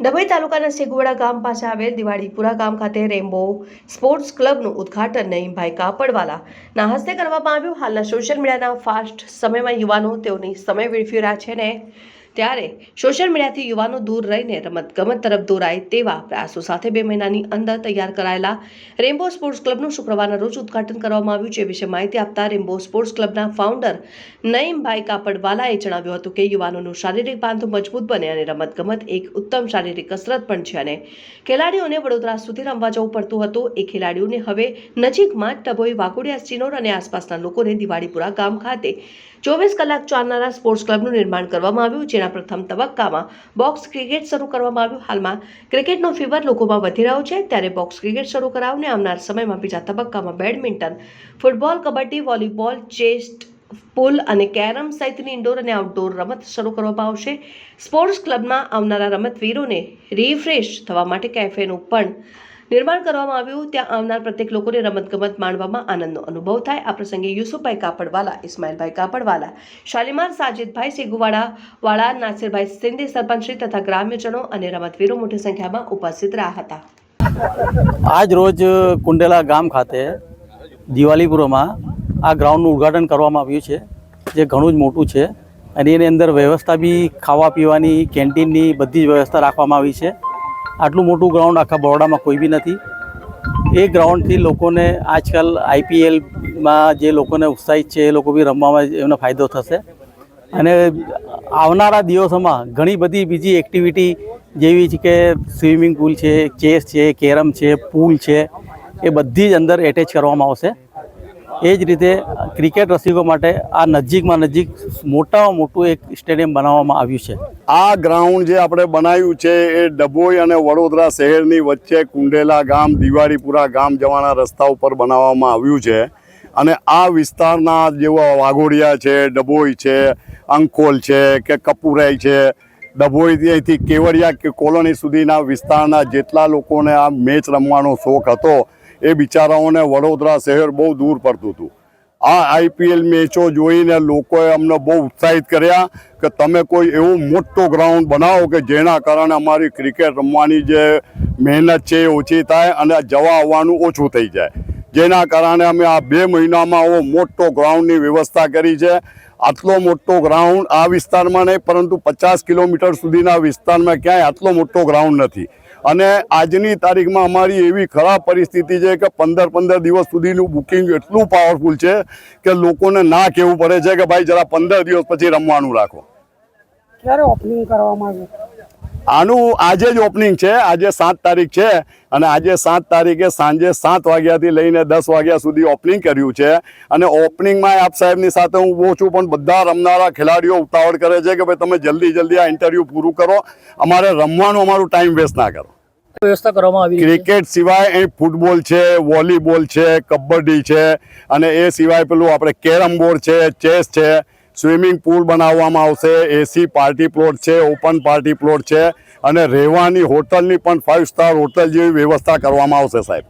ડભોઈ તાલુકાના સિગવડા ગામ પાસે આવેલ દિવાળીપુરા ગામ ખાતે રેમ્બો સ્પોર્ટ્સ ક્લબનું ઉદ્ઘાટન કાપડવાલા કાપડવાલાના હસ્તે કરવામાં આવ્યું. હાલના સોશિયલ મીડિયાના ફાસ્ટ સમયમાં યુવાનો તેઓની સમય વેડફી રહ્યા છે ને ત્યારે સોશિયલ મીડિયાથી યુવાનો દૂર રહીને રમત ગમત તરફ દોરાય તેવા પ્રયાસો સાથે બે મહિનાની અંદર તૈયાર કરાયેલા રેમ્બો સ્પોર્ટ્સ ક્લબનું શુક્રવારના રોજ ઉદઘાટન કરવામાં આવ્યું છે. વિશે માહિતી આપતા રેમ્બો સ્પોર્ટ્સ ક્લબના ફાઉન્ડર નઈમભાઈ કાપડવાલાએ જણાવ્યું હતું કે યુવાનોનું શારીરિક બાંધું મજબૂત બને અને રમતગમત એક ઉત્તમ શારીરિક કસરત પણ છે અને ખેલાડીઓને વડોદરા સુધી રમવા જવું પડતું હતું. એ ખેલાડીઓને હવે નજીકમાં જ ટભોઈ વાઘોડિયા ચિનોર અને આસપાસના લોકોને દિવાળીપુરા ગામ ખાતે ચોવીસ કલાક ચાલનારા સ્પોર્ટ્સ ક્લબનું નિર્માણ કરવામાં આવ્યું, જેના પ્રથમ તબક્કામાં બોક્સ ક્રિકેટ શરૂ કરવામાં આવ્યું. હાલમાં ક્રિકેટનો ફીવર લોકોમાં વધી રહ્યો છે. ત્યારે બોક્સ ક્રિકેટ શરૂ કરાવને આવનાર સમયમાં બીજા તબક્કામાં badminton, football, kabaddi, volleyball, chess, pool અને કેરમ સહિતની ઇન્ડોર અને આઉટડોર રમત શરૂ કરવામાં આવશે. સ્પોર્ટ્સ ક્લબમાં આવનારા રમતવીરોને રિફ્રેશ થવા માટે કેફેનું પણ નિર્માણ કરવામાં આવ્યું, ત્યાં આવનાર પ્રત્યેક લોકોને રમતગમત માણવામાં આનંદનો અનુભવ થાય. આ પ્રસંગે યુસુફભાઈ કાપડવાલા, ઇસ્માઇલભાઈ કાપડવાલા, શાલીમાર સાજિદભાઈ સેગુવાડા, વાળા નાસિરભાઈ સિંધી સરપંચશ્રી તથા ગ્રામ્યજનો અને રમતવીરો મોટી સંખ્યામાં ઉપસ્થિત રહ્યા હતા. આજ રોજ કુંડેલા ગામ ખાતે દિવાળીપુરમાં આ ગ્રાઉન્ડનું ઉદ્ઘાટન કરવામાં આવ્યું છે, જે ઘણું જ મોટું છે. અને એની અંદર વ્યવસ્થા બી ખાવા પીવાની કેન્ટીનની બધી જ વ્યવસ્થા રાખવામાં આવી છે. આટલું મોટું ગ્રાઉન્ડ આખા બરોડામાં કોઈ બી નથી. એ ગ્રાઉન્ડથી લોકોને આજકાલ આઈપીએલમાં જે લોકોને ઉત્સાહિત છે, એ લોકો બી રમવામાં એમનો ફાયદો થશે. અને આવનારા દિવસોમાં ઘણી બધી બીજી એક્ટિવિટી જેવી છે કે સ્વિમિંગ પુલ છે ચેસ છે, કેરમ છે પૂલ છે, એ બધી જ અંદર એટેચ કરવામાં આવશે. એ જ રીતે ક્રિકેટ રસિકો માટે આ નજીકમાં નજીક મોટામાં મોટું એક સ્ટેડિયમ બનાવવામાં આવ્યું છે. આ ગ્રાઉન્ડ જે આપણે બનાવ્યું છે એ ડભોઈ અને વડોદરા શહેરની વચ્ચે કુંડેલા ગામ, દિવાળીપુરા ગામ જવાના રસ્તા ઉપર બનાવવામાં આવ્યું છે. અને આ વિસ્તારના જેવા વાઘોડિયા છે, ડભોઈ છે, અંકોલ છે કે કપુરાઈ છે ડભોઈથી કેવડિયા કે કોલોની સુધીના વિસ્તારના જેટલા લોકોને આ મેચ રમવાનો શોખ હતો એ બિચારાઓને વડોદરા શહેર બહુ દૂર પડતું હતું. આ આઈપીએલ મેચો જોઈને લોકોએ અમને બહુ ઉત્સાહિત કર્યા કે તમે કોઈ એવું મોટો ગ્રાઉન્ડ બનાવો કે જેના કારણે અમારી ક્રિકેટ રમવાની જે મહેનત છે એ ઓછી થાય અને જવા આવવાનું ઓછું થઈ જાય. જેના કારણે અમે આ બે મહિનામાં આવો મોટો ગ્રાઉન્ડની વ્યવસ્થા કરી છે. આટલો મોટો ગ્રાઉન્ડ આ વિસ્તારમાં નહીં, પરંતુ પચાસ કિલોમીટર સુધીના વિસ્તારમાં ક્યાંય આટલો મોટો ગ્રાઉન્ડ નથી. અને આજની તારીખમાં અમારી એવી ખરાબ પરિસ્થિતિ છે કે પંદર પંદર દિવસ સુધીનું બુકિંગ એટલું પાવરફુલ છે કે લોકોને ના કહેવું પડે છે કે ભાઈ જરા પંદર દિવસ પછી રમવાનું રાખો. ક્યારે ઓપનિંગ કરવામાં આવ્યું? આનું આજે જ ઓપનિંગ છે. આજે સાત તારીખ છે અને આજે સાત તારીખે સાંજે સાત વાગ્યાથી લઈને દસ વાગ્યા સુધી ઓપનિંગ કર્યું છે. અને ઓપનિંગમાં આપ સાહેબની સાથે હું બહુ છું પણ બધા રમનારા ખેલાડીઓ ઉતાવળ કરે છે કે ભાઈ તમે જલ્દી જલ્દી આ ઇન્ટરવ્યૂ પૂરું કરો. અમારે રમવાનું અમારું ટાઈમ વેસ્ટ ના કરો. વ્યવસ્થા કરવામાં આવી ક્રિકેટ સિવાય અહીં ફૂટબોલ છે વોલીબોલ છે કબડ્ડી છે અને એ સિવાય પેલું આપણે કેરમ બોર્ડ છે ચેસ છે. સ્વિમિંગ પુલ બનાવવામાં આવશે એસી પાર્ટી પ્લોટ છે, ઓપન પાર્ટી પ્લોટ છે, અને રહેવાની હોટલની પણ ફાઇવ સ્ટાર હોટલ જેવી વ્યવસ્થા કરવામાં આવશે સાહેબ.